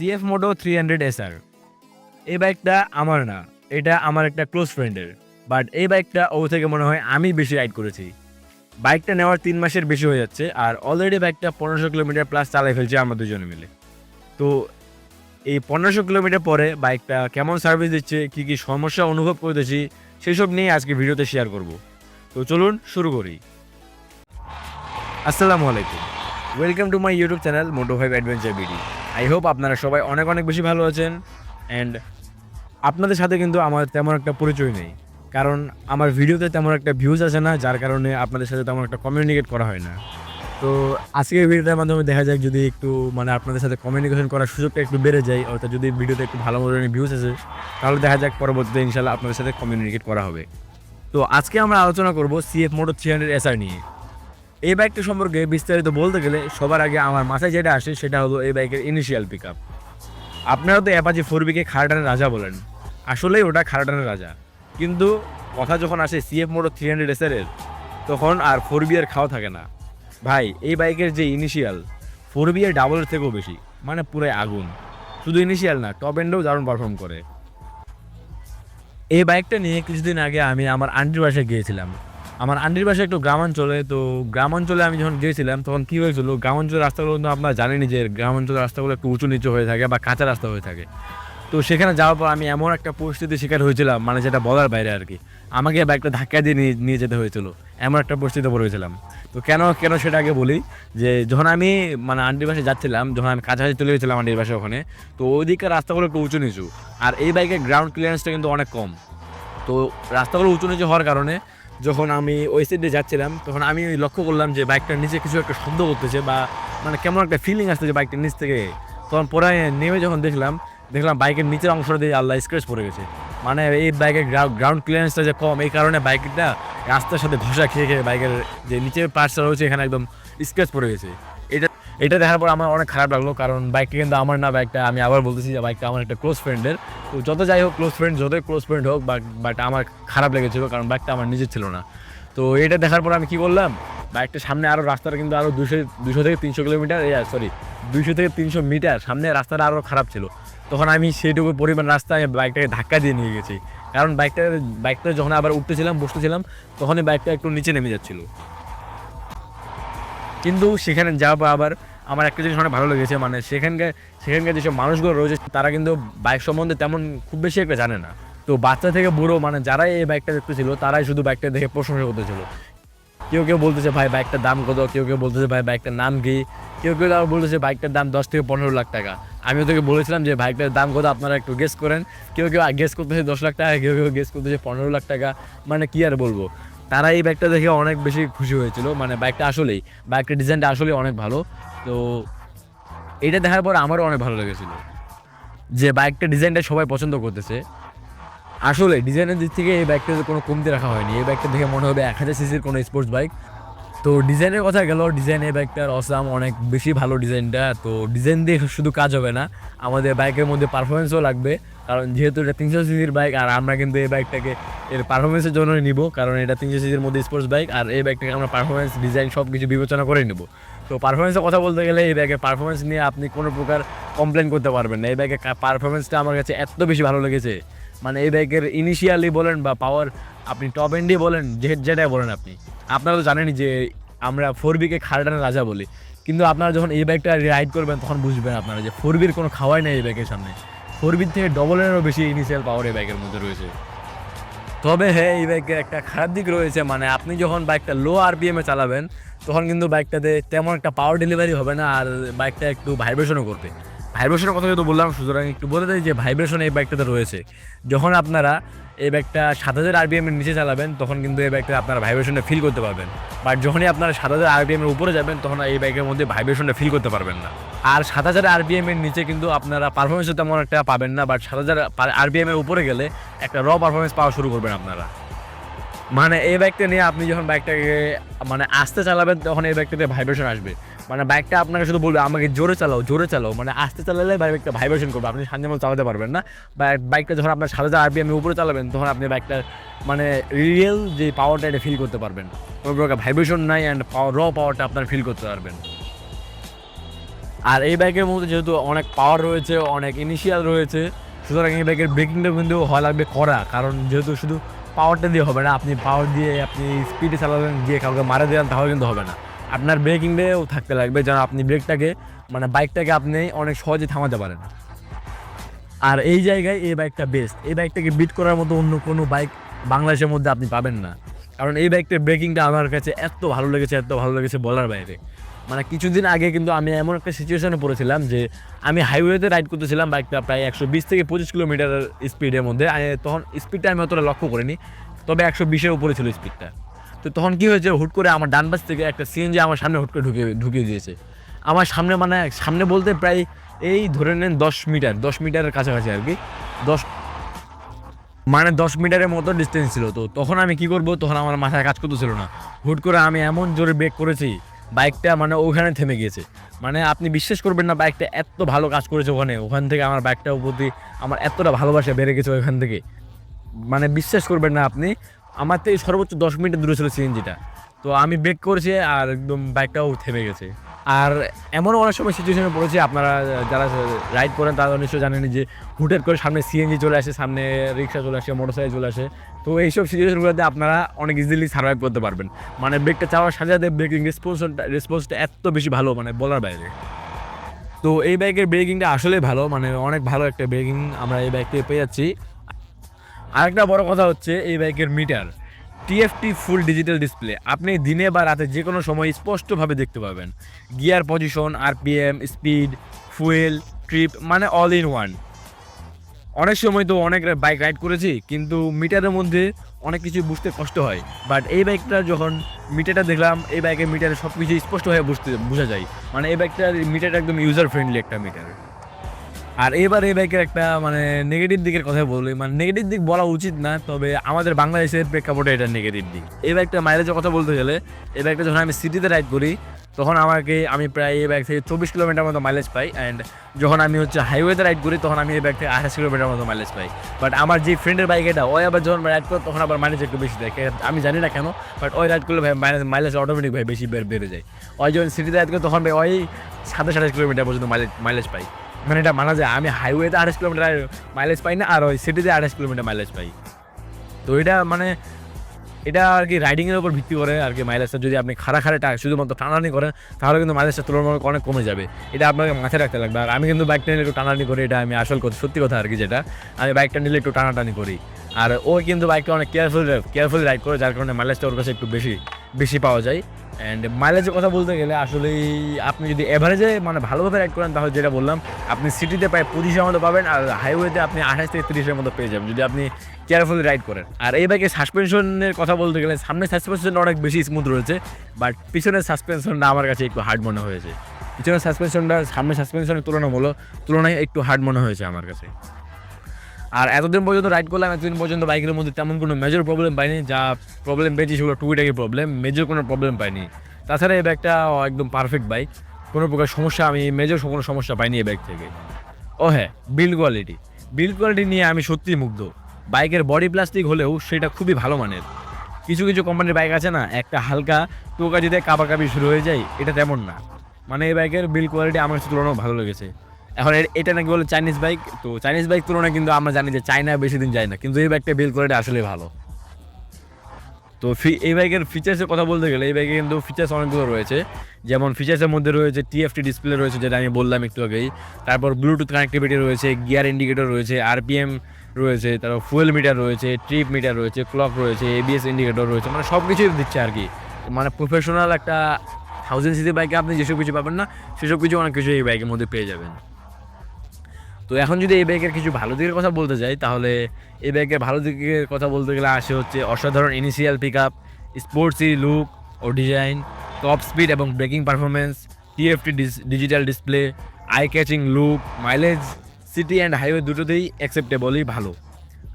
CF moto three hundred SR এই বাইকটা আমার না, এটা আমার একটা ক্লোজ ফ্রেন্ডের বাট এই বাইকটা ও থেকে মনে হয় আমি বেশি রাইড করেছি। বাইকটা নেওয়ার তিন মাসের বেশি হয়ে যাচ্ছে, আর অলরেডি বাইকটা পনেরোশো কিলোমিটার প্লাস চালাই ফেলছে আমরা দুজনে মিলে। তো এই পনেরোশো কিলোমিটার পরে বাইকটা কেমন সার্ভিস দিচ্ছে, কী কী সমস্যা অনুভব করতেছি, সেসব নিয়ে আজকে ভিডিওতে শেয়ার করব। তো চলুন শুরু করি। আসসালামু আলাইকুম। Welcome to my YouTube channel moto five adventure BD I hope আপনারা সবাই অনেক অনেক বেশি ভালো আছেন। অ্যান্ড আপনাদের সাথে কিন্তু আমার তেমন একটা পরিচয় নেই। কারণ আমার ভিডিওতে তেমন একটা ভিউজ আসে না, যার কারণে আপনাদের সাথে তেমন একটা কমিউনিকেট করা হয় না। তো আজকের ভিডিওটার মাধ্যমে দেখা যাক যদি একটু মানে আপনাদের সাথে কমিউনিকেশন করার সুযোগটা একটু বেড়ে যায়, অর্থাৎ যদি ভিডিওতে একটু ভালো মতো ভিউজ আসে, তাহলে দেখা যাক পরবর্তীতে ইনশাল্লাহ আপনাদের সাথে কমিউনিকেট করা হবে। তো আজকে আমরা আলোচনা করব CF motor three hundred SR নিয়ে। এই বাইকটা সম্পর্কে বিস্তারিত বলতে গেলে সবার আগে আমার মাথায় যেটা আসে সেটা হলো এই বাইকের ইনিশিয়াল পিক আপ আপনারা তো অ্যাপাচি ফোর বিকে খারাটানের রাজা বলেন। আসলেই ওটা খারাটানের রাজা। কিন্তু কথা যখন আসে সিএফ মোটর থ্রি হান্ড্রেড এসআরের তখন আর ফোর বিয়ের খাওয়া থাকে না। ভাই, এই বাইকের যে ইনিশিয়াল ফোর বিয়ের ডাবলের থেকেও বেশি। মানে পুরাই আগুন। শুধু ইনিশিয়াল না টপ এন্ডেও দারুণ পারফর্ম করে। এই বাইকটা নিয়ে কিছুদিন আগে আমি আমার আন্টির বাসায় গিয়েছিলাম। আমার আন্টির বাসায় একটু গ্রামাঞ্চলে, তো গ্রামাঞ্চলে আমি যখন গিয়েছিলাম, তখন কী হয়েছিল? গ্রামাঞ্চলের রাস্তাগুলো কিন্তু আপনারা জানেনই যে গ্রামাঞ্চলের রাস্তাগুলো একটু উঁচু নিচু হয়ে থাকে বা কাঁচা রাস্তা হয়ে থাকে। তো সেখানে যাওয়ার পর আমি এমন একটা পরিস্থিতির শিকার হয়েছিলাম মানে যেটা বলার বাইরে আর কি। আমাকে বাইকটা ধাক্কা দিয়ে নিয়ে নিয়ে যেতে হয়েছিল। এমন একটা পরিস্থিতিতে পড়েছিলাম তো কেন কেন সেটা আগে বলি? যে যখন আমি মানে আন্টির বাসায় যাচ্ছিলাম, যখন আমি কাছাকাছি চলে গেছিলাম আন্টির বাসায় ওখানে, তো ওইদিকের রাস্তাগুলো একটু উঁচু নিচু। আর এই বাইকের গ্রাউন্ড ক্লিয়ারেন্সটা কিন্তু অনেক কম। তো রাস্তাগুলো উঁচু নিচু হওয়ার কারণে যখন আমি ওই সাইডে যাচ্ছিলাম, তখন আমি লক্ষ্য করলাম যে বাইকটার নিচে কিছু একটা শব্দ করতেছে বা মানে কেমন একটা ফিলিং আসতেছে বাইকটার নিচ থেকে। তখন পরে নেমে যখন দেখলাম দেখলাম বাইকের নিচের অংশটা দিয়ে আল্লাহ স্ক্র্যাচ পড়ে গেছে। মানে এই বাইকের গ্রাউন্ড ক্লিয়ারেন্সটা যে কম, এই কারণে বাইকটা রাস্তার সাথে ঘষা খেয়ে খেয়ে বাইকের যে নিচের পার্টসটা রয়েছে, এখানে একদম স্ক্র্যাচ পড়ে গেছে। এটা দেখার পর আমার অনেক খারাপ লাগল, কারণ বাইকটা কিন্তু আমার না বাইকটা আমি আবার বলতেছি যে বাইকটা আমার একটা ক্লোজ ফ্রেন্ডের তো যত যাই হোক ক্লোজ ফ্রেন্ড যতই ক্লোজ ফ্রেন্ড হোক বাট আমার খারাপ লেগেছিল কারণ বাইকটা আমার নিজের ছিল না। তো এটা দেখার পর আমি কি করলাম বাইকটা সামনে আরও রাস্তাটা কিন্তু আরও দুশো দুশো থেকে তিনশো কিলোমিটার সরি দুশো থেকে তিনশো মিটার সামনে রাস্তাটা আরও খারাপ ছিল। তখন আমি সেইটুকু পরিমাণ রাস্তায় বাইকটাকে ধাক্কা দিয়ে নিয়ে গেছি। কারণ বাইকটা বাইকটা যখন আবার উঠতেছিলাম, বসতেছিলাম, তখনই বাইকটা একটু নিচে নেমে যাচ্ছিল। কিন্তু সেখানে পর আবার আমার একটা জিনিস অনেক ভালো লেগেছে মানে সেখানকার সেখানকার যেসব মানুষগুলো রয়েছে, তারা কিন্তু বাইক সম্বন্ধে তেমন খুব বেশি একটা জানে না। তো বাচ্চা থেকে বুড়ো মানে যারাই এই বাইকটা দেখতেছিল, তারাই শুধু বাইকটা দেখে প্রশংসা করতেছিল। কেউ কেউ বলতেছে, ভাই বাইকটার দাম কত? কেউ কেউ বলতেছে, ভাই বাইকটার নাম কি? কেউ কেউ আবার বলতেছে বাইকটার দাম দশ থেকে পনেরো লাখ টাকা। আমি ওদেরকে বলেছিলাম যে বাইকটার দাম কত? আপনারা একটু গেস করেন। কেউ কেউ গেস করতেছে দশ লাখ টাকা, কেউ কেউ গেস করতেছে পনেরো লাখ টাকা। মানে কি আর বলব? তারা এই বাইকটা দেখে অনেক বেশি খুশি হয়েছিল। মানে বাইকটা আসলেই বাইকটার ডিজাইনটা আসলেই অনেক ভালো। তো এটা দেখার পর আমারও অনেক ভালো লেগেছিল যে বাইকটা ডিজাইনটা সবাই পছন্দ করতেছে। আসলে ডিজাইনের দিক থেকে এই বাইকটাতে কোনো কমতি রাখা হয়নি। এই বাইকটা দেখে মনে হবে এক হাজার সিসির কোনো স্পোর্টস বাইক তো ডিজাইনের কথা গেল ডিজাইন এই বাইকটার অসাম অনেক বেশি ভালো ডিজাইনটা তো ডিজাইন দিয়ে শুধু কাজ হবে না, আমাদের বাইকের মধ্যে পারফরমেন্সও লাগবে। কারণ যেহেতু এটা তিনশো সিসির বাইক আর আমরা কিন্তু এই বাইকটাকে এর পারফরমেন্সের জন্যই নিব, কারণ এটা তিনশো সিসির মধ্যে স্পোর্টস বাইক আর এই বাইকটাকে আমরা পারফরমেন্স ডিজাইন সব কিছু বিবেচনা করে নেব। তো পারফরমেন্সের কথা বলতে গেলে এই বাইকের পারফরমেন্স নিয়ে আপনি কোনো প্রকার কমপ্লেন করতে পারবেন না। এই বাইকের পারফরমেন্সটা আমার কাছে এত বেশি ভালো লেগেছে। মানে এই বাইকের ইনিশিয়ালি বলেন বা পাওয়ার আপনি টপ এন্ডি বলেন, যে যেটাই বলেন আপনি। আপনারা তো জানেনই যে আমরা ফোর বিকে খাড়াটানের রাজা বলি। কিন্তু আপনারা যখন এই বাইকটা রাইড করবেন, তখন বুঝবেন আপনারা যে ফোর বির কোনো খাওয়াই নেই এই বাইকের সামনে। ফোর বির থেকে ডবলেরও বেশি ইনিশিয়াল পাওয়ার এই বাইকের মধ্যে রয়েছে। তবে হ্যাঁ এই বাইকের একটা খারাপ দিক রয়েছে মানে আপনি যখন বাইকটা লো আরপিএমে চালাবেন, তখন কিন্তু বাইকটাতে তেমন একটা পাওয়ার ডেলিভারি হবে না, আর বাইকটা একটু ভাইব্রেশনও করবে। ভাইব্রেশনের কথা যেহেতু বললাম, সুতরাং একটু বলে দেয় যে ভাইব্রেশন এই বাইকটাতে রয়েছে। যখন আপনারা এই ব্যাগটা সাত হাজার আরপিএম এর নিচে চালাবেন, তখন কিন্তু এই ব্যাগটা আপনারা ভাইব্রেশনটা ফিল করতে পারবেন। বাট যখনই আপনারা সাত হাজার আরপিএম এর উপরে যাবেন, তখন এই বাইকের মধ্যে ভাইব্রেশনটা ফিল করতে পারবেন না। আর সাত হাজার আরপিএম এর নিচে কিন্তু আপনারা পারফরমেন্সও তেমন একটা পাবেন না বাট সাত হাজার আরপিএম এর উপরে গেলে একটা র পারফরমেন্স পাওয়া শুরু করবেন আপনারা। মানে এই বাইকটা নিয়ে আপনি যখন বাইকটাকে মানে আস্তে চালাবেন, তখন এই বাইকটাতে ভাইব্রেশন আসবে। মানে বাইকটা আপনাকে শুধু বলবে, আমাকে জোরে চালাও জোরে চালাও। মানে আস্তে চালালে বাইকটা ভাইব্রেশন করবে। আপনি শান্তি মতো চালাতে পারবেন না। বাইকটা যখন আপনার সাত হাজার আরপিএম উপরে চালাবেন, তখন আপনি বাইকটা মানে রিয়েল যে পাওয়ারটা এটা ফিল করতে পারবেন। কোনো প্রকার ভাইব্রেশন নাই অ্যান্ড পাওয়ার র পাওয়ারটা আপনার ফিল করতে পারবেন। আর এই বাইকের মধ্যে যেহেতু অনেক পাওয়ার রয়েছে, অনেক ইনিশিয়াল রয়েছে, সুতরাং এই বাইকের ব্রেকিংটা কিন্তু হয় লাগবে করা কারণ যেহেতু শুধু পাওয়ারটা দিয়ে হবে না, আপনি পাওয়ার দিয়ে আপনি স্পিডে চালাবেন দিয়ে কাউকে মারা দেন, তাহলে কিন্তু হবে না। আপনার ব্রেকিং ব্রেকিংটাও থাকতে লাগবে, যেন আপনি ব্রেকটাকে মানে বাইকটাকে আপনি অনেক সহজে থামাতে পারেন। আর এই জায়গায় এই বাইকটা বেস্ট এই বাইকটাকে বিট করার মতো অন্য কোনো বাইক বাংলাদেশের মধ্যে আপনি পাবেন না। কারণ এই বাইকটার ব্রেকিংটা আমার কাছে এত ভালো লেগেছে, এত ভালো লেগেছে বলার বাইরে। মানে কিছুদিন আগে কিন্তু আমি এমন একটা সিচুয়েশনে পড়েছিলাম যে, আমি হাইওয়েতে রাইড করতেছিলাম বাইকটা প্রায় একশো বিশ থেকে পঁচিশ কিলোমিটার স্পিডের মধ্যে। তখন স্পিডটা আমি অতটা লক্ষ্য করিনি, তবে একশো বিশের উপরে ছিল স্পিডটা তো তখন কি হয়েছে, হুট করে আমার ডান পাশ থেকে একটা সিএনজি আমার সামনে হুট করে ঢুকিয়ে ঢুকিয়ে দিয়েছে। আমার সামনে মানে সামনে বলতে প্রায় এই ধরে নেন দশ মিটার, দশ মিটারের কাছাকাছি আর কি। দশ মানে দশ মিটারের মতো ডিস্টেন্স ছিল। তো তখন আমি কি করব, তখন আমার মাথায় কাজ করতেছিল না। হুট করে আমি এমন জোরে ব্রেক করেছি বাইকটা মানে ওখানে থেমে গিয়েছে। মানে আপনি বিশ্বাস করবেন না বাইকটা এত ভালো কাজ করেছে ওখানে। ওখান থেকে আমার বাইকটার প্রতি আমার এতটা ভালোবাসা বেড়ে গেছে ওইখান থেকে। মানে বিশ্বাস করবেন না আপনি আমার থেকে সর্বোচ্চ দশ মিনিট দূরে ছিল সিএনজিটা। তো আমি ব্রেক করেছি আর একদম বাইকটাও থেমে গেছে। আর এমনও অনেক সময় সিচুয়েশনে পড়েছে, আপনারা যারা রাইড করেন তারা নিশ্চয়ই জানেন যে হুটের করে সামনে সিএনজি চলে আসে, সামনে রিক্সা চলে আসে মোটরসাইকেল চলে আসে। তো এইসব সিচুয়েশনগুলোতে আপনারা অনেক ইজিলি সার্ভাইভ করতে পারবেন। মানে ব্রেকটা চাওয়ার সাথে সাথে ব্রেকিং রেসপন্সটা রেসপন্সটা এত বেশি ভালো মানে বলার বাইরে। তো এই বাইকের ব্রেকিংটা আসলে ভালো মানে অনেক ভালো একটা ব্রেকিং আমরা এই বাইক পেয়ে যাচ্ছি। আরেকটা বড় কথা হচ্ছে এই বাইকের meter TFT full digital display আপনি দিনে বা রাতে যে কোনো সময় স্পষ্টভাবে দেখতে পাবেন। Gear position RPM speed fuel trip মানে অল ইন ওয়ান অনেক সময় তো অনেক বাইক রাইড করেছি, কিন্তু মিটারের মধ্যে অনেক কিছু বুঝতে কষ্ট হয়। বাট এই বাইকটা যখন মিটারটা দেখলাম, এই বাইকের মিটারে সব কিছু স্পষ্টভাবে বুঝতে বোঝা যায়। মানে এই বাইকটার মিটারটা একদম ইউজার ফ্রেন্ডলি একটা মিটার। আর এবার এই বাইকের একটা মানে নেগেটিভ দিকের কথা বলি। মানে নেগেটিভ দিক বলা উচিত না, তবে আমাদের বাংলাদেশের প্রেক্ষাপটে এটা নেগেটিভ দিক। এই বাইকটা মাইলেজের কথা বলতে গেলে, এই বাইকটা যখন আমি সিটিতে রাইড করি, তখন আমাকে, আমি প্রায় এই বাইক থেকে চব্বিশ কিলোমিটার মতো মাইলেজ পাই। অ্যান্ড যখন আমি হচ্ছে হাইওয়েতে রাইড করি, তখন আমি এই বাইক থেকে আঠাশ কিলোমিটার মতো মাইলেজ পাই। বাট আমার যে ফ্রেন্ডের বাইক এটা, ওই আবার যখন রাইড করে, তখন আবার মাইলেজ একটু বেশি দেয় আমি জানি না কেন বাট ওই রাইড করলে ভাই মাইলেজ মাইলেজ অটোমেটিক ভাই বেশি বেড়ে যায়। ওই যখন সিটিতে রাইড করে, তখন ভাই ওই সাতাশ আঠাশ কিলোমিটার পর্যন্ত মাইলেজ মাইলেজ পাই। মানে এটা মানা যায়, আমি হাইওয়েতে আঠাশ কিলোমিটার মাইলেজ পাই না, আর ওই সিটিতে আঠাশ কিলোমিটার মাইলেজ পাই। তো এটা মানে এটা আর কি রাইডিংয়ের উপর ভিত্তি করে আর কি মাইলেজটা যদি আপনি খাড়া খাড়া টা- শুধুমাত্র টানানি করেন, তাহলে কিন্তু মাইলেজটা তুলনামূলক অনেক কমে যাবে। এটা আপনাকে মাথায় রাখতে লাগবে। আর আমি কিন্তু বাইকটা নিলে একটু টানানি করি, এটা আমি আসল কথা, সত্যি কথা আর কি যেটা। আমি বাইকটা নিলে একটু টানাটানি করি। আর ও কিন্তু বাইকটা অনেক কেয়ারফুল কেয়ারফুল রাইড করে, যার কারণে মাইলেজটা ওর কাছে একটু বেশি বেশি পাওয়া যায়। অ্যান্ড মাইলেজের কথা বলতে গেলে আসলেই আপনি যদি এভারেজে মানে ভালোভাবে রাইড করেন, তাহলে যেটা বললাম, আপনি সিটিতে প্রায় পঁচিশের মতো পাবেন আর হাইওয়েতে আপনি আঠাশ থেকে তিরিশের মতো পেয়ে যাবেন যদি আপনি কেয়ারফুলি রাইড করেন। আর এই বাইকের সাসপেনশনের কথা বলতে গেলে সামনে সাসপেনশনটা অনেক বেশি স্মুথ রয়েছে বাট পিছনের সাসপেনশনটা আমার কাছে একটু হার্ড মনে হয়েছে। পিছনের সাসপেনশনটা সামনে সাসপেনশনের তুলনামূলক তুলনায় একটু হার্ড মনে হয়েছে আমার কাছে। আর এতদিন পর্যন্ত রাইড করলাম, এতদিন পর্যন্ত বাইকের মধ্যে তেমন কোনো মেজর প্রবলেম পাইনি, যা প্রবলেম পেয়েছি সেগুলো টুকিটাকি প্রবলেম মেজর কোনো প্রবলেম পাইনি। তাছাড়া এই ব্যাগটা একদম পারফেক্ট বাইক কোনো প্রকার সমস্যা, আমি মেজর কোনো সমস্যা পাইনি এই ব্যাগ থেকে। ও হ্যাঁ বিল্ড কোয়ালিটি বিল্ড কোয়ালিটি নিয়ে আমি সত্যিই মুগ্ধ। বাইকের বডি প্লাস্টিক হলেও সেটা খুবই ভালো মানের। কিছু কিছু কোম্পানির বাইক আছে না, একটা হালকা টোকা যদি কাবাকাবি শুরু হয়ে যায়, এটা তেমন না। মানে এই বাইকের বিল কোয়ালিটি আমার কাছে তুলনাও ভালো লেগেছে। এখন এটা নাকি বলে চাইনিজ বাইক তো চাইনিজ বাইক তুলনায় কিন্তু আমরা জানি যে চায়না বেশি দিন যায় না, কিন্তু এই বাইকটা বিল কোয়ালিটি আসলে ভালো। তো ফি এই বাইকের ফিচার্সের কথা বলতে গেলে এই বাইকে কিন্তু ফিচার্স অনেকগুলো রয়েছে। যেমন ফিচার্সের মধ্যে রয়েছে টিএফটি ডিসপ্লে রয়েছে, যেটা আমি বললাম একটু আগেই। তারপর ব্লুটুথ কানেক্টিভিটি রয়েছে গিয়ার ইন্ডিকেটর রয়েছে আরপিএম রয়েছে, তারপর ফুয়েল মিটার রয়েছে ট্রিপ মিটার রয়েছে ক্লক রয়েছে এবিএস ইন্ডিকেটর রয়েছে মানে সব কিছুই দিচ্ছে আর কি। মানে প্রফেশনাল একটা থাউজেন্ড সিসি বাইকে আপনি যেসব কিছু পাবেন না, সেসব কিছু অনেক কিছু এই বাইকের মধ্যে পেয়ে যাবেন। তো এখন যদি এই ব্যাগের কিছু ভালো দিকের কথা বলতে যাই, তাহলে এই বাইকের ভালো দিকের কথা বলতে গেলে আসে হচ্ছে অসাধারণ initial pick up sporty look ও ডিজাইন টপ স্পিড এবং braking performance TFT digital display eye catching look mileage city and highway দুটোতেই অ্যাকসেপ্টেবলই ভালো।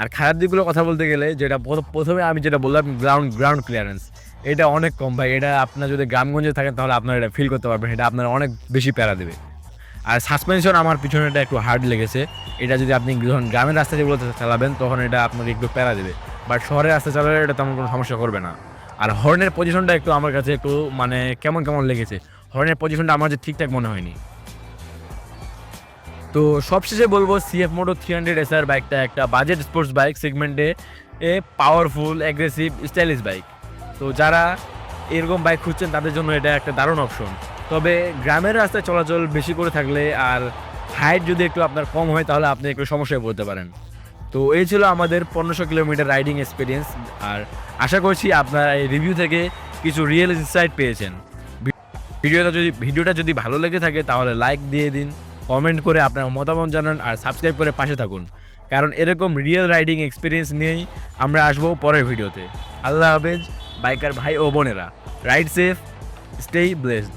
আর খারাপ দিকগুলোর কথা বলতে গেলে যেটা প্রথমে আমি যেটা বললাম গ্রাউন্ড গ্রাউন্ড ক্লিয়ারেন্স এটা অনেক কম ভাই, এটা আপনার যদি গ্রামগঞ্জে থাকেন তাহলে আপনারা এটা ফিল করতে পারবেন, এটা আপনার অনেক বেশি প্যারা দেবে। আর সাসপেনশন আমার পিছনেটা একটু হার্ড লেগেছে। এটা যদি আপনি যখন গ্রামের রাস্তা যেগুলো চালাবেন, তখন এটা আপনাকে একটু প্যারা দেবে। বাট শহরের রাস্তা চালালে এটা তেমন কোনো সমস্যা করবে না। আর হর্নের পজিশনটা একটু আমার কাছে একটু মানে কেমন কেমন লেগেছে? হর্নের পজিশনটা আমার যে ঠিকঠাক মনে হয়নি। তো সবশেষে বলব CF Moto three hundred SR বাইকটা একটা বাজেট স্পোর্টস বাইক সেগমেন্টে এ পাওয়ারফুল অ্যাগ্রেসিভ স্টাইলিশ বাইক তো যারা এরকম বাইক খুঁজছেন, তাদের জন্য এটা একটা দারুণ অপশন তবে গ্রামের রাস্তায় চলাচল বেশি করে থাকলে আর হাইট যদি একটু আপনার কম হয়, তাহলে আপনি একটু সমস্যায় পড়তে পারেন। তো এই ছিল আমাদের পনেরোশো কিলোমিটার রাইডিং এক্সপিরিয়েন্স আর আশা করছি আপনারা এই রিভিউ থেকে কিছু রিয়েল ইনসাইট পেয়েছেন। ভিডিওটা যদি ভিডিওটা যদি ভালো লেগে থাকে, তাহলে লাইক দিয়ে দিন কমেন্ট করে আপনার মতামত জানান আর সাবস্ক্রাইব করে পাশে থাকুন। কারণ এরকম রিয়েল রাইডিং এক্সপিরিয়েন্স নিয়েই আমরা আসব পরের ভিডিওতে। আল্লাহ হাফেজ, বাইকার ভাই ও বোনেরা। Ride safe স্টেই blessed